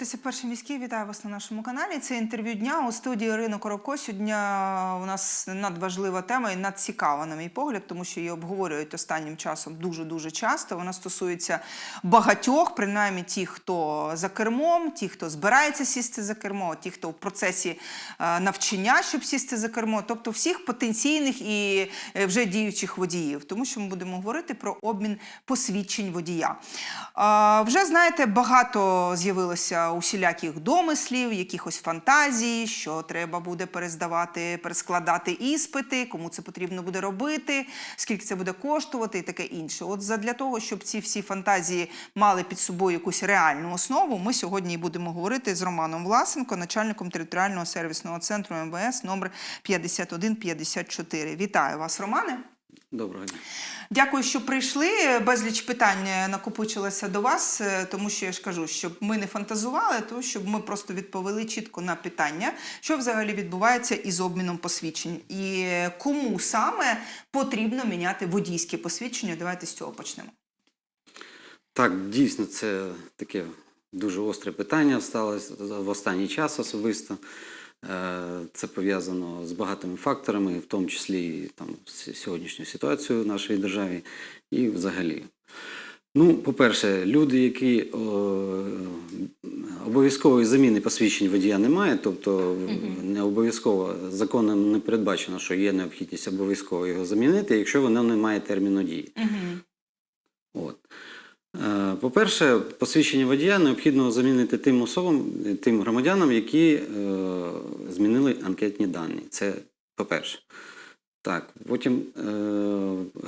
дивитеся перший міський. Вітаю вас на нашому каналі. Це інтерв'ю дня у студії Ірина Коробко. Сьогодні у нас надважлива тема і надцікава, на мій погляд, тому що її обговорюють останнім часом дуже дуже часто. Вона стосується багатьох, принаймні ті, хто за кермом, ті, хто збирається сісти за кермо, ті, хто в процесі е, навчання, щоб сісти за кермо, тобто всіх потенційних і е, вже діючих водіїв, тому що ми будемо говорити про обмін посвідчень водія. Вже знаєте, багато з'явилося усіляких домислів, якихось фантазій, що треба буде перездавати, перескладати іспити, кому це потрібно буде робити, скільки це буде коштувати і таке інше. От задля того, щоб ці всі фантазії мали під собою якусь реальну основу, ми сьогодні будемо говорити з Романом Власенко, начальником територіального сервісного центру МВС номер 5154. Вітаю вас, Романе. Доброго дня. Дякую, що прийшли. Безліч питань е, накопичилося до вас, е, тому що я ж кажу, щоб ми не фантазували, то щоб ми просто відповіли чітко на питання, що взагалі відбувається із обміном посвідчень, і е, кому саме потрібно міняти водійське посвідчення. Давайте з цього почнемо. Так, дійсно, це таке дуже остре питання сталося в останній час особисто. Е, Це пов'язано з багатими факторами, в тому числі там сьогоднішню ситуацію в нашій державі і взагалі. Ну, по-перше, люди, які о, обов'язкової заміни посвідчень водія немає, тобто не обов'язково законом не передбачено, що є необхідність обов'язково його замінити, якщо воно не має терміну дії. От. Е, По-перше, посвідчення водія необхідно замінити тим особам, е, тим громадянам, які е, змінили анкетні дані. Це по-перше. Так, потім е,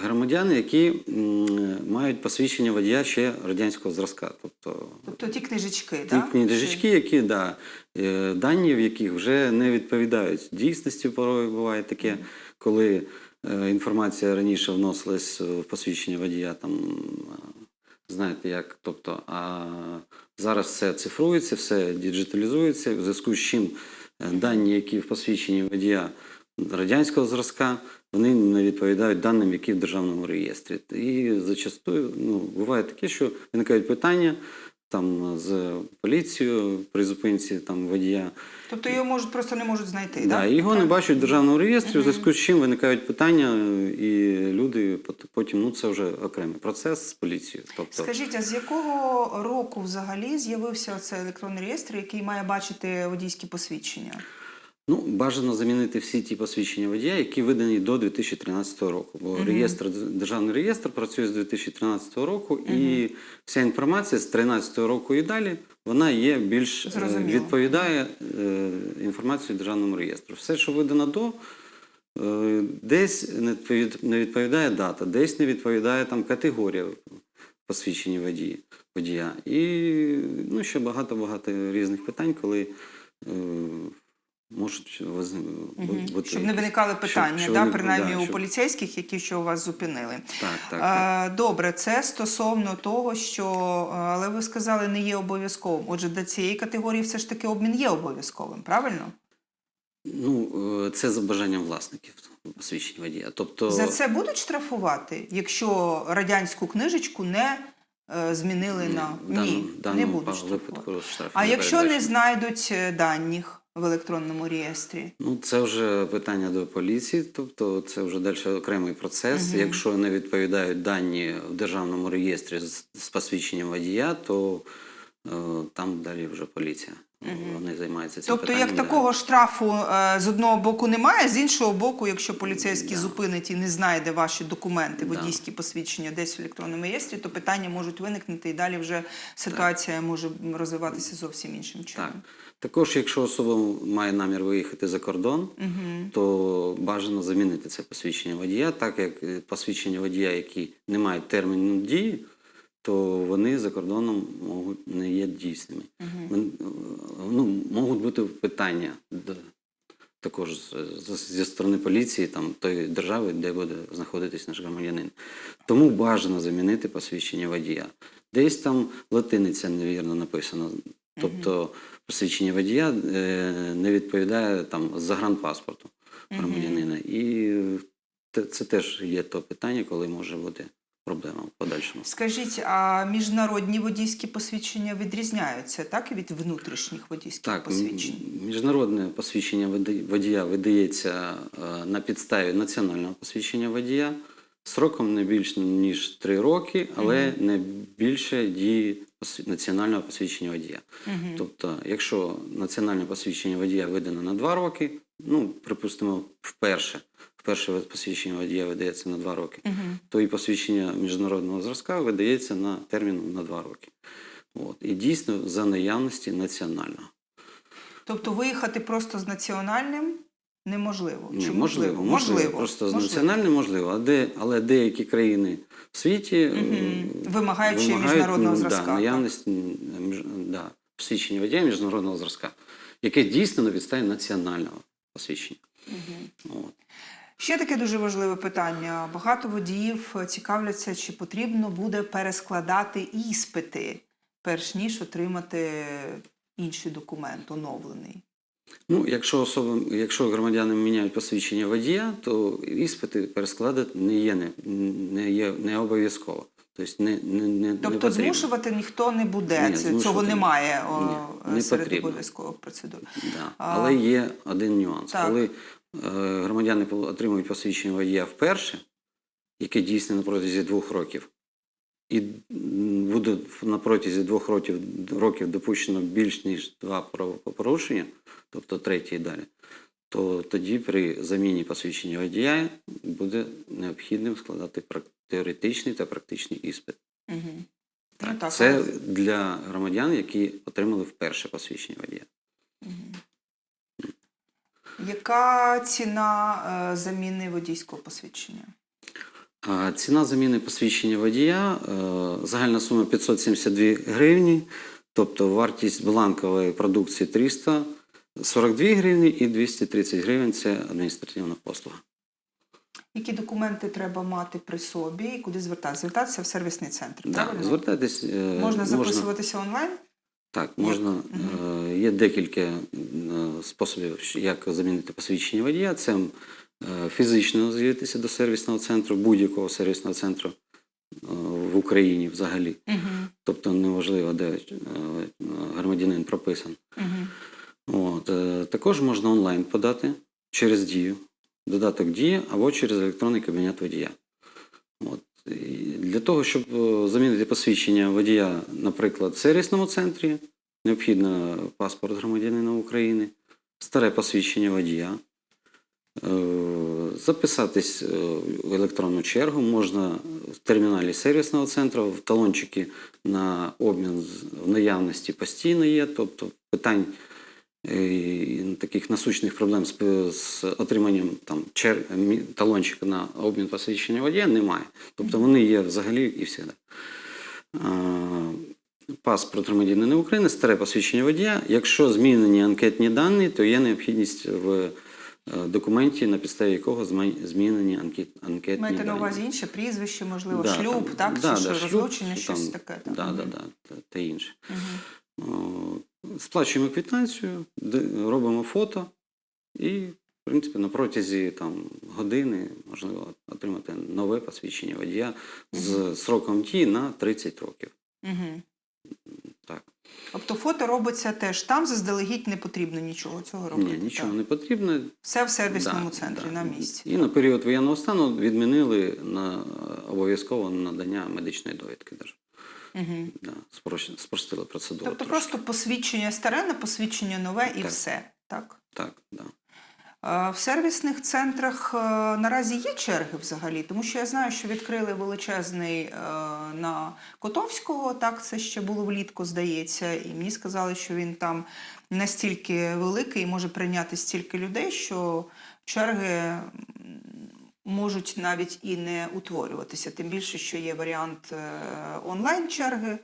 громадяни, які м, мають посвідчення водія ще радянського зразка. Тобто Тобто ті книжечки, ті так? книжечки, які да, е, дані в яких вже не відповідають дійсності, порою буває таке, коли е, інформація раніше вносилась в посвідчення водія, там знаєте як, тобто, а зараз все цифрується, все діджиталізується, в зв'язку з чим е, дані, які в посвідченні водія радянського зразка, вони не відповідають даним, які в державному реєстрі. І зачастую ну, буває таке, що виникають питання там з поліцією при зупинці там водія. Тобто його можуть просто не можуть знайти, Да, так? Його його не бачать в державному реєстрі, в зв'язку з чим виникають питання, і люди пот- потім ну це вже окремий процес з поліцією. Тобто, Скажіть, а з якого року взагалі з'явився цей електронний реєстр, який має бачити водійські посвідчення? Ну, бажано замінити всі ті посвідчення водія, які видані до 2013 року. Бо реєстр, державний реєстр працює з 2013 року, і вся інформація з 2013 року і далі вона є більш е, Зрозуміло. відповідає е, інформації державному реєстру. Все, що видано до. е, Десь не відповідає дата, десь не відповідає там категорія посвідчення водії, водія. І ну, ще багато-багато різних питань, коли е, можуть воз... Мгм. бути. Щоб не виникали питання, щоб да, вони- принаймні да, у щоб- поліцейських, які що вас зупинили. Так, так, так. Добре, це стосовно того, що але ви сказали, не є обов'язковим. Отже, до цієї категорії все ж таки обмін є обов'язковим, правильно? Ну, е, це за бажанням власників посвідчення водія. Тобто, За це будуть штрафувати, якщо радянську книжечку не е, змінили ні, на даному- ні, в не будуть штрафувати. випадку штраф А якщо не знайдуть е, даних в електронному реєстрі? Ну, це вже питання до поліції, тобто це вже далі окремий процес. Якщо не відповідають дані в державному реєстрі з, з посвідченням водія, то е, там далі вже поліція. Вони займаються цим Тобто, питанням. як такого штрафу е, з одного боку немає, з іншого боку, якщо поліцейський зупинить і не знайде ваші документи, водійські посвідчення десь в електронному реєстрі, то питання можуть виникнути, і далі вже ситуація може розвиватися зовсім іншим чином. Так. Також, якщо особа має намір виїхати за кордон, то бажано замінити це посвідчення водія, так як е, посвідчення водія, які не мають терміну дії, то вони за кордоном можуть не є дійсними. Е, Ну, можуть бути питання до- також зі сторони поліції, там тої держави, де буде знаходитись наш громадянин. Тому бажано замінити посвідчення водія. Десь там латиниця невірно написано. Тобто посвідчення водія е, не відповідає там загранпаспорту громадянина. І це теж є то питання, коли може бути проблема в подальшому. Скажіть, а міжнародні водійські посвідчення відрізняються так від внутрішніх водійських Так, посвідчень? міжнародне посвідчення водія видається е, на підставі національного посвідчення водія сроком не більше ніж 3 роки, але не більше дії національного посвідчення водія. Тобто, якщо національне посвідчення водія видано на 2 роки, ну, припустимо, вперше, вперше посвідчення водія видається на 2 роки, то і посвідчення міжнародного зразка видається на термін на 2 роки. От. І дійсно за наявності національного. Тобто виїхати просто з національним неможливо. Ні, Чи можливо, можливо, просто з національним можливо, а де, але деякі країни в світі й вимагають, міжнародного зразка, Да, наявність да, посвідчення водія міжнародного зразка, яке дійсно на підставі національного посвідчення. От. Ще таке дуже важливе питання. Багато водіїв цікавляться, чи потрібно буде перескладати іспити, перш ніж отримати інший документ, оновлений. Ну, якщо особи, якщо громадяни міняють посвідчення водія, то іспити перескладати не є не, не є не обов'язково. Тобто не, не, не, не Тобто потрібно. змушувати ніхто не буде. Ні, Це- змушувати Цього немає о, Ні, не серед обов'язкових процедур. Да. А, Але є один нюанс. Так. Коли е, громадяни отримують посвідчення водія вперше, яке дійсне на протязі двох років, і буде на протязі двох років, років допущено більш ніж два правопорушення, тобто третє і далі, то тоді при заміні посвідчення водія буде необхідним складати теоретичний та практичний іспит. Угу. Так, Ну, так, це але- для громадян, які отримали вперше посвідчення водія. Яка ціна е, заміни водійського посвідчення? А Ціна заміни посвідчення водія е, загальна сума 572 гривні, тобто вартість бланкової продукції 342 гривні і 230 гривень це адміністративна послуга. Які документи треба мати при собі і куди звертатися? Звертатися в сервісний центр. Да, правильно? звертайтесь, е, Можна записуватися онлайн? Так, можна. е, Є декілька е, способів, як замінити посвідчення водія. Це фізично з'явитися до сервісного центру, будь-якого сервісного центру в Україні взагалі. Угу. Тобто неважливо, де громадянин прописаний. Угу. От, е, також можна онлайн подати через дію, додаток дія або через електронний кабінет водія. От. Для того, щоб е, замінити посвідчення водія, наприклад, в сервісному центрі, необхідно паспорт громадянина України, старе посвідчення водія. Е, Записатись в електронну чергу можна в терміналі сервісного центру, в талончики на обмін в наявності постійно є, тобто питань е, таких насущних проблем з, з отриманням там, чер, талончика на обмін посвідчення водія немає. Тобто вони є взагалі і всюди. А, Паспорт громадянина України, старе посвідчення водія. Якщо змінені анкетні дані, то є необхідність в е, документі, на підставі якого змінені анкет, анкетні Маєте на увазі інше прізвище, можливо, Да, шлюб, там, так? да, чи да, що, шлюб, розлучення, щось там, таке. Так. Да, да, да, та, та інше. Мгм. Сплачуємо квитанцію, де- робимо фото і, в принципі, на протязі там, години можливо отримати нове посвідчення водія з сроком дії на 30 років. Мгм. Так. Тобто фото робиться теж там, заздалегідь не потрібно нічого цього робити. Ні, нічого так. не потрібно. Все в сервісному Да, центрі да. на місці. І на період воєнного стану відмінили на обов'язково надання медичної довідки. Даже. Угу. Да, спростили процедуру. Тобто трошки. просто посвідчення старе на посвідчення нове і Так. все. Так? Так, да. Е, В сервісних центрах е, наразі є черги взагалі, тому що я знаю, що відкрили величезний е, на Котовського, так це ще було влітку, здається, і мені сказали, що він там настільки великий і може прийняти стільки людей, що черги можуть навіть і не утворюватися. Тим більше, що є варіант е, онлайн-черги.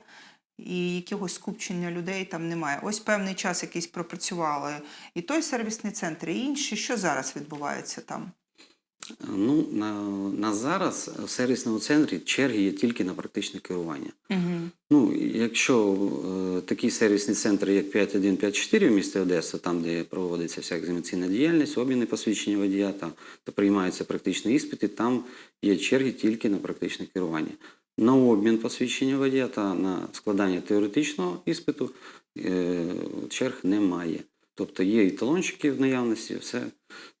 І якогось скупчення людей там немає. Ось певний час якийсь пропрацювали і той сервісний центр, і інші. Що зараз відбувається там? Ну, на, на зараз в сервісному центрі черги є тільки на практичне керування. Угу. Ну, якщо е, такий сервісний центр, як 5154 в місті Одеса, там, де проводиться вся екзаменаційна діяльність, обміни посвідчення водія та, та приймаються практичні іспити, там є черги тільки на практичне керування. На обмін посвідчення водія та на складання теоретичного іспиту е, черг немає. Тобто є і талончики в наявності, все.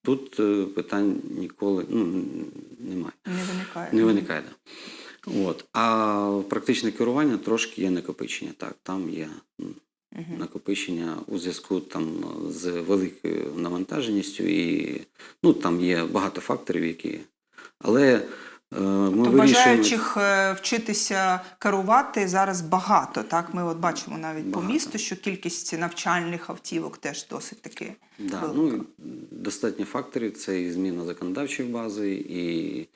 Тут е, питань ніколи ну, немає. Не виникає. Не виникає. Да. От. А практичне керування трошки є накопичення. Так, там є угу. накопичення у зв'язку там, з великою навантаженістю, і ну, там є багато факторів, які. Але ми То бажаючих е, вчитися керувати зараз багато. Так, ми от бачимо навіть по місту, що кількість навчальних автівок теж досить таки Да, велика. ну, достатньо факторів це і зміна законодавчої бази, і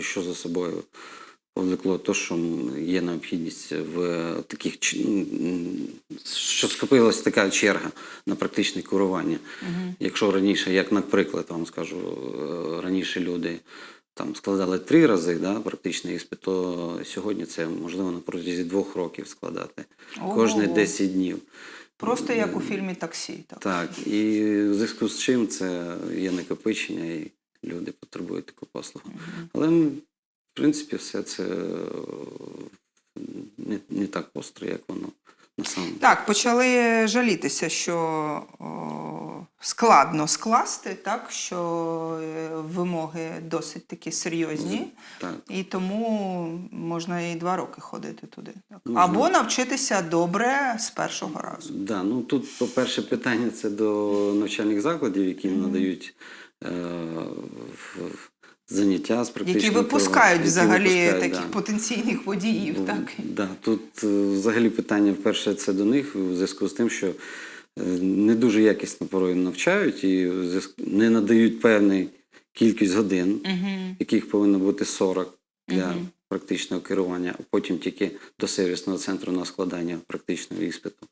що, за собою повлекло те, що є необхідність в таких ч- що скопилась така черга на практичне керування. Якщо раніше, як наприклад, вам скажу, е, раніше люди там складали три рази да, практичний іспит, то сьогодні це можливо на протязі двох років складати. Кожні 10 днів. просто як у фільмі таксі. Так. Так, і в зв'язку з чим це є накопичення, і люди потребують таку послугу. Але, в принципі, все це е, не, не так остро, як воно. Так, почали жалітися, що о, складно скласти, так, що е, вимоги досить такі серйозні, Так. і тому можна і два роки ходити туди. Так. Можна. Або навчитися добре з першого разу. Да, ну тут, по-перше, питання це до навчальних закладів, які надають е, в- в заняття з практичного Які випускають керування, взагалі які випускають, таких да. потенційних водіїв, Ну, так? Да, тут е, взагалі питання перше це до них у зв'язку з тим, що е, не дуже якісно порою навчають і не надають певний кількість годин, Угу. яких повинно бути 40 для Мгм. практичного керування, а потім тільки до сервісного центру на складання практичного іспиту.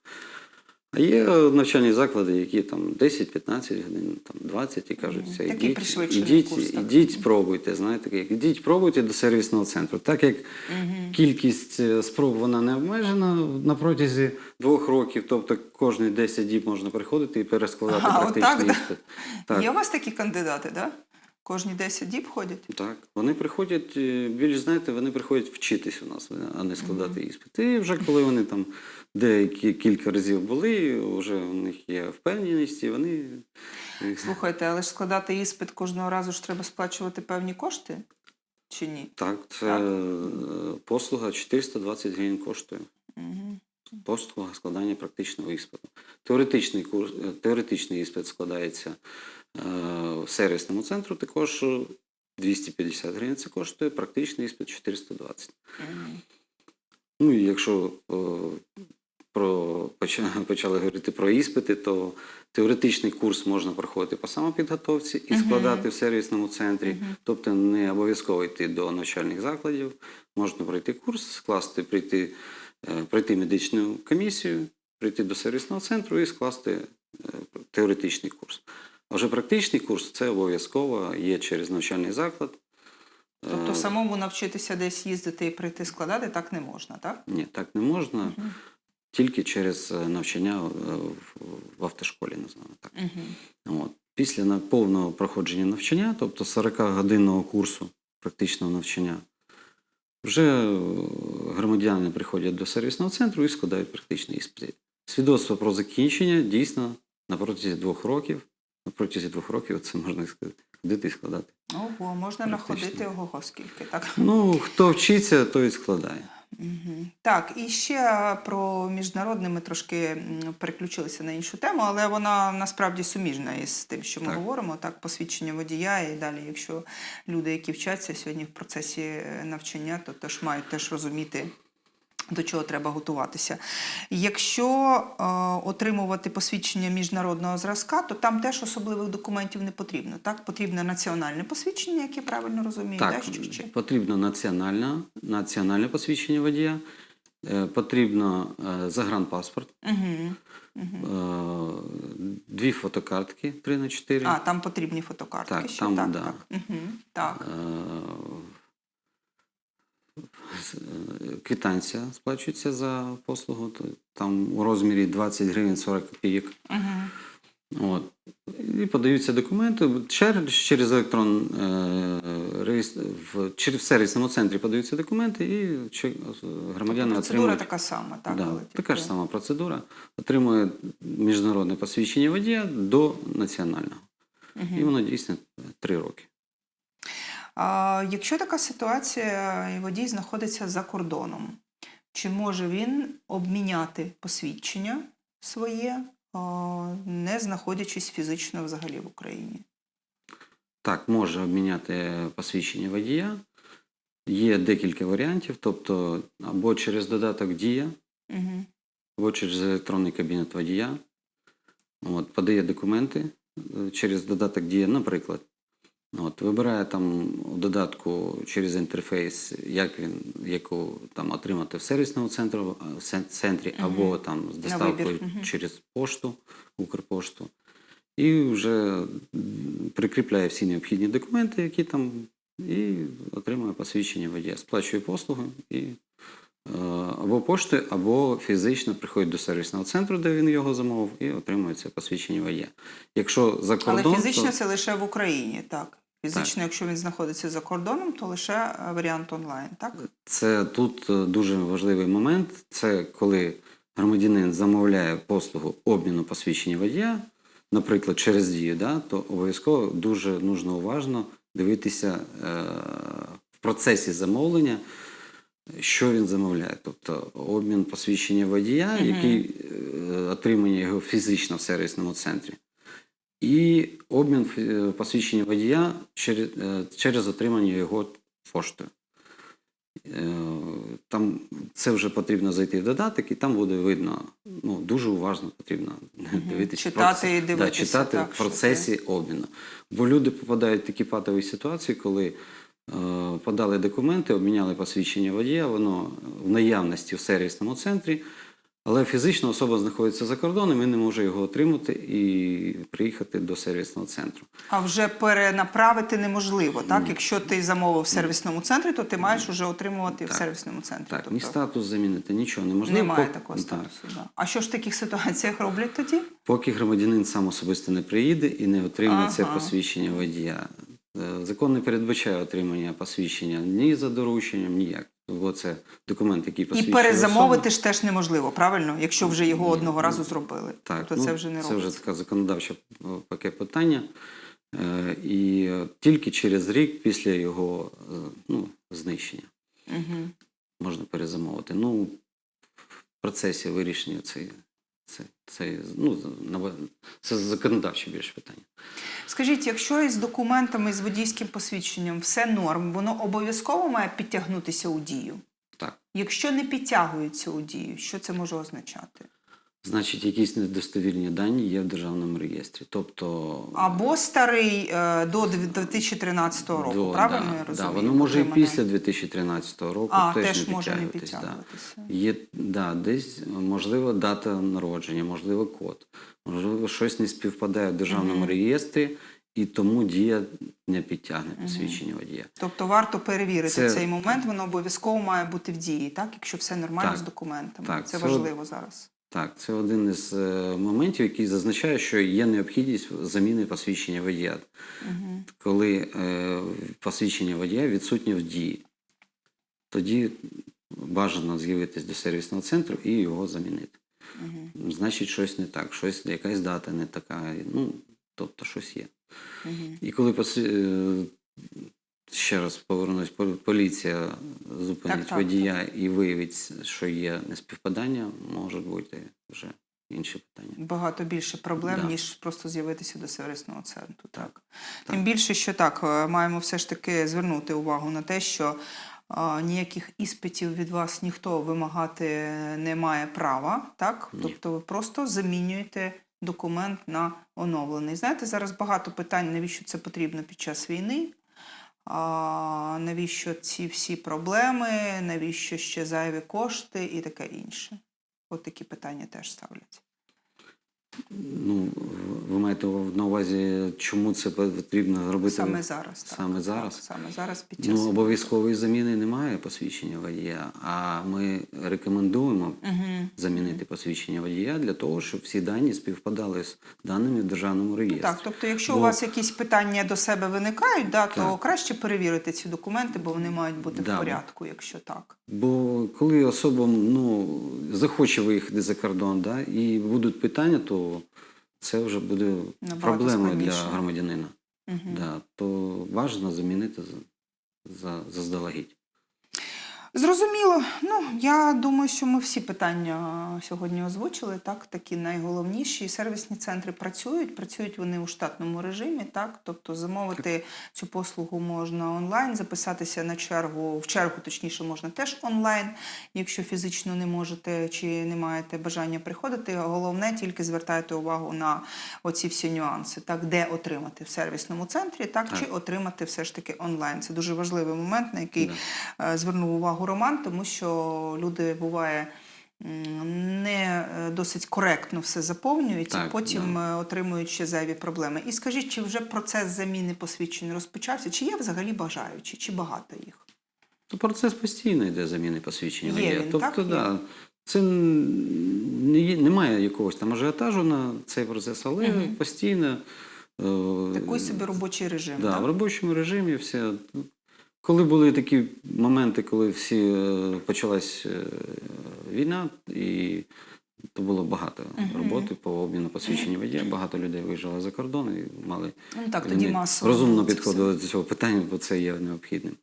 А є навчальні заклади, які там 10-15 годин, там 20 і кажуть, Такий ідіть, ідіть, ідіть, пробуйте, знаєте, як ідіть, пробуйте до сервісного центру. Так як кількість е, спроб вона не обмежена на протязі двох років, тобто кожні 10 діб можна приходити і перескладати Ага, практичний отак, да? іспит. Так. Є у вас такі кандидати, так? Да? Кожні 10 діб ходять? Так, вони приходять, е, більш знаєте, вони приходять вчитись у нас, а не складати іспит. І вже коли вони там деякі кілька разів були, вже у них є впевненість, і вони е, Слухайте, але ж складати іспит кожного разу ж треба сплачувати певні кошти? Чи ні? так, це Так. е, послуга 420 гривень коштує. Угу. Послуга складання практичного іспиту. Теоретичний курс, теоретичний іспит складається сервісному центру, також е, 250 гривень це коштує, практичний іспит 420. Ну і якщо е, про, почали, говорити про іспити, то теоретичний курс можна проходити по самопідготовці і складати в сервісному центрі. Тобто не обов'язково йти до навчальних закладів. Можна пройти курс, скласти, прийти, е, пройти медичну комісію, прийти до сервісного центру і скласти е, теоретичний курс. А вже практичний курс це обов'язково є через навчальний заклад. Тобто Е, самому навчитися десь їздити і прийти складати так не можна, так? Ні, так не можна. Мгм. Тільки через е, навчання е, в, автошколі, називаємо так. Угу. От. Після повного проходження навчання, тобто 40-годинного курсу практичного навчання, вже громадяни приходять до сервісного центру і складають практичний іспит. Свідоцтво про закінчення дійсно на протязі двох років. Протязі двох років це можна сказати, ходити і складати. Ого, можна Практично. находити ого скільки, так? Ну, хто вчиться, той і складає. Так, і ще про міжнародне ми трошки переключилися на іншу тему, але вона насправді суміжна із тим, що ми Так. говоримо. Так, посвідчення водія і далі, якщо люди, які вчаться сьогодні в процесі е, навчання, то теж мають теж розуміти. До чого треба готуватися. Якщо е, отримувати посвідчення міжнародного зразка, то там теж особливих документів не потрібно. Так, потрібне національне посвідчення, як я правильно розумію, Так, да? що ще? потрібно національне, національне посвідчення водія Е, Потрібно е, загранпаспорт, Угу. е, дві фотокартки 3 на 4 А, там потрібні фотокартки. Так, ще, там, так, да. так. Угу. так. Е, Квитанція сплачується за послугу, то там у розмірі 20 гривень 40 копійок. Угу. От. І подаються документи через, через електрон е, в, через в сервісному центрі подаються документи і чи- громадяни Процедура отримують. така сама, так? да, коли така ж сама процедура. Отримує міжнародне посвідчення водія до національного. Мгм. І воно дійсно три роки. Якщо така ситуація, і водій знаходиться за кордоном, чи може він обміняти посвідчення своє, не знаходячись фізично взагалі в Україні? Так, може обміняти посвідчення водія. Є декілька варіантів, тобто або через додаток Дія, Угу. або через електронний кабінет водія. От, подає документи е, через додаток Дія, наприклад. От, вибирає там у додатку через інтерфейс, як він, яку там отримати в сервісному центру, в цен- центрі, Мгм. або там з доставкою мгм. через пошту, Укрпошту. І вже прикріпляє всі необхідні документи, які там, і отримує посвідчення водія. Сплачує послуги і е, або поштою, або фізично приходить до сервісного центру, де він його замовив, і отримує це посвідчення водія. Якщо за кордон, Але фізично то, це лише в Україні, так. Фізично, якщо він знаходиться за кордоном, то лише е, варіант онлайн, так? Це тут е, дуже важливий момент. Це коли громадянин замовляє послугу обміну посвідчення водія, наприклад, через дію, да, то обов'язково дуже нужно уважно дивитися е, в процесі замовлення, що він замовляє. Тобто обмін посвідчення водія, Мгм. який е, отримання його фізично в сервісному центрі. І обмін е, посвідчення водія через, через отримання його поштою. Е, Там це вже потрібно зайти в додаток, і там буде видно, ну дуже уважно потрібно дивитися. Читати і да, читати так, в процесі обміну. Бо люди попадають в такі патові ситуації, коли е, подали документи, обміняли посвідчення водія, воно в наявності в сервісному центрі, але фізично особа знаходиться за кордоном і не може його отримати і приїхати до сервісного центру. А вже перенаправити неможливо, так? Якщо ти замовив в сервісному центрі, то ти маєш вже отримувати в сервісному центрі. Так, тобто ні статус замінити, нічого неможливо. немає Пок- такого так. статусу. Да. А що ж в таких ситуаціях роблять тоді? Поки громадянин сам особисто не приїде і не отримає це посвідчення водія. Е, Закон не передбачає отримання посвідчення ні за дорученням, ніяк. Бо це документ, який І перезамовити особу. ж теж неможливо, правильно? Якщо вже його Ні, одного ну, разу зробили. Так, тобто ну, це вже не це вже таке законодавче е, таке питання. Е, І тільки через рік після його е, ну, знищення Угу. можна перезамовити. Ну, в процесі вирішення це, це, ну, це законодавче більше питання. Скажіть, якщо із документами, з водійським посвідченням все норм, воно обов'язково має підтягнутися у дію? Так. Якщо не підтягується у дію, що це може означати? Значить, якісь недостовірні дані є в державному реєстрі. Тобто Або старий е, до 2013 року, до- правильно да, я да, воно може і після 2013 року а, теж, теж не може не підтягуватись, Да. Є да, десь можливо дата народження, можливо, код, можливо, щось не співпадає в державному Мгм. реєстрі, і тому дія не підтягне посвідчення водія. Тобто варто перевірити Це- цей момент, воно обов'язково має бути в дії, так? Якщо все нормально Так. з документами. Так, це це важливо зараз. Так, це один із е, моментів, який зазначає, що є необхідність заміни посвідчення водія, Угу. коли е, посвідчення водія відсутнє в дії. Тоді бажано з'явитись до сервісного центру і його замінити. Угу. Значить, щось не так, щось, якась дата не така. Ну, тобто, щось є. Угу. І коли е, ще раз повернусь, поліція зупинить Так, так, водія і виявить, що є неспівпадання, може бути вже інші питання. Багато більше проблем, Да. ніж просто з'явитися до сервісного центру. Так. Так. Тим більше, що так, е, маємо все ж таки звернути увагу на те, що е, ніяких іспитів від вас ніхто вимагати не має права, так? Ні. Тобто ви просто замінюєте документ на оновлений. Знаєте, зараз багато питань, навіщо це потрібно під час війни. Навіщо ці всі проблеми, навіщо ще зайві кошти і таке інше? От такі питання теж ставляться. Ну, ви маєте на увазі, чому це потрібно робити Саме зараз. Так. саме зараз? Так, саме зараз під час. Ну, обов'язкової заміни немає посвідчення водія, а ми рекомендуємо Угу. Замінити посвідчення водія для того, щоб всі дані співпадали з даними в державному реєстрі. Так, тобто, якщо Бо- у вас якісь питання до себе виникають, да, то Так. краще перевірити ці документи, бо вони мають бути Да. в порядку, якщо так. Бо коли особа ну, захоче виїхати за кордон, да, і будуть питання, то це вже буде Набагато проблемою для громадянина. Угу. Да, то важливо замінити за, за, заздалегідь. Зрозуміло. Ну я думаю, що ми всі питання сьогодні озвучили. Так, такі найголовніші. Сервісні центри працюють. Працюють вони у штатному режимі. Так, тобто замовити цю послугу можна онлайн, записатися на чергу в чергу, точніше, можна теж онлайн, якщо фізично не можете чи не маєте бажання приходити. Головне тільки звертайте увагу на оці всі нюанси, так де отримати в сервісному центрі, так, Так. чи отримати все ж таки онлайн. Це дуже важливий момент, на який Да. е, звернув увагу Роман, тому що люди буває. Не е, досить коректно все заповнюють, і потім е, отримують ще зайві проблеми. І скажіть, чи вже процес заміни посвідчень розпочався? Чи є взагалі бажаючі, чи багато їх? То процес постійно йде заміни посвідчення Є водія. він, тобто, так, є? да, це не є- немає якогось там ажіотажу на цей процес, але Мгм. постійно. е, Такий собі робочий режим. Да, так? в робочому режимі все. Коли були такі моменти, коли всі е, почалась е, війна, і то було багато роботи по обміну посвідчення водія, багато людей виїжджали за кордон і мали Ну так, тоді масово. розумно підходили до цього питання, бо це є необхідним.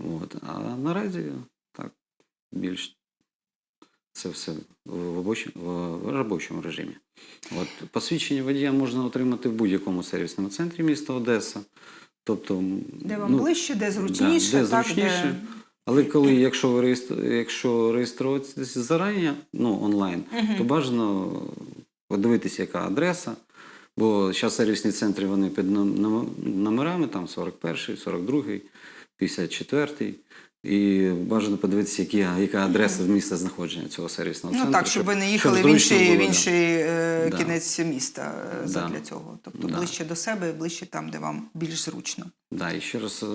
От. А наразі так більш це все в робочому, в робочому режимі. От, посвідчення водія можна отримати в будь-якому сервісному центрі міста Одеса. Тобто. Де вам ну, ближче, де зручніше, де так, зручніше. де... Але коли, якщо ви реєстру... якщо реєструватися зарані, ну онлайн, угу. то бажано подивитися, яка адреса. Бо зараз сервісні центри вони під номерами, там 41, 42, 54. І бажано подивитися, які, яка адреса міста знаходження цього сервісного Ну так, щоб ви не їхали в інший, було, в інший е, Да. кінець міста е, Да. задля цього. Тобто Да. ближче до себе, ближче там, де вам більш зручно. Да, і ще раз е,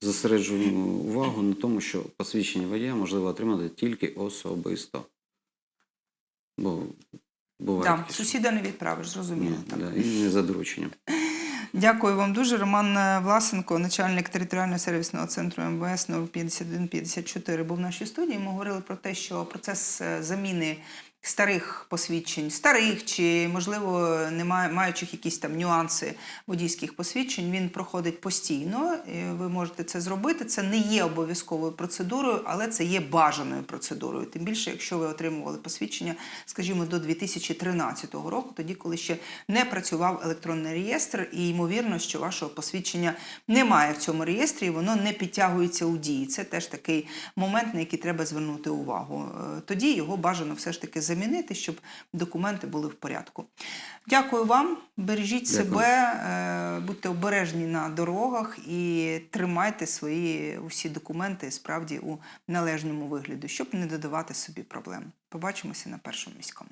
зосереджуємо увагу на тому, що посвідчення водія можливо отримати тільки особисто. Бо буває. Да, сусіда не відправиш, зрозуміло. Так. да, і не за дорученням. Дякую вам дуже. Роман е, Власенко, начальник територіального сервісного центру МВС 05154, був в нашій студії. Ми говорили про те, що процес е, заміни старих посвідчень, старих чи, можливо, немає маючих якісь там нюанси водійських посвідчень, він проходить постійно. Ви можете це зробити. Це не є обов'язковою процедурою, але це є бажаною процедурою. Тим більше, якщо ви отримували посвідчення, скажімо, до 2013 року, тоді, коли ще не працював електронний реєстр, і ймовірно, що вашого посвідчення немає в цьому реєстрі, і воно не підтягується у дії. Це теж такий момент, на який треба звернути увагу. Е, Тоді його бажано все ж таки замінити, щоб документи були в порядку. Дякую вам, бережіть Дякую. себе, е, будьте обережні на дорогах і тримайте свої усі документи справді у належному вигляді, щоб не додавати собі проблем. Побачимося на першому міському.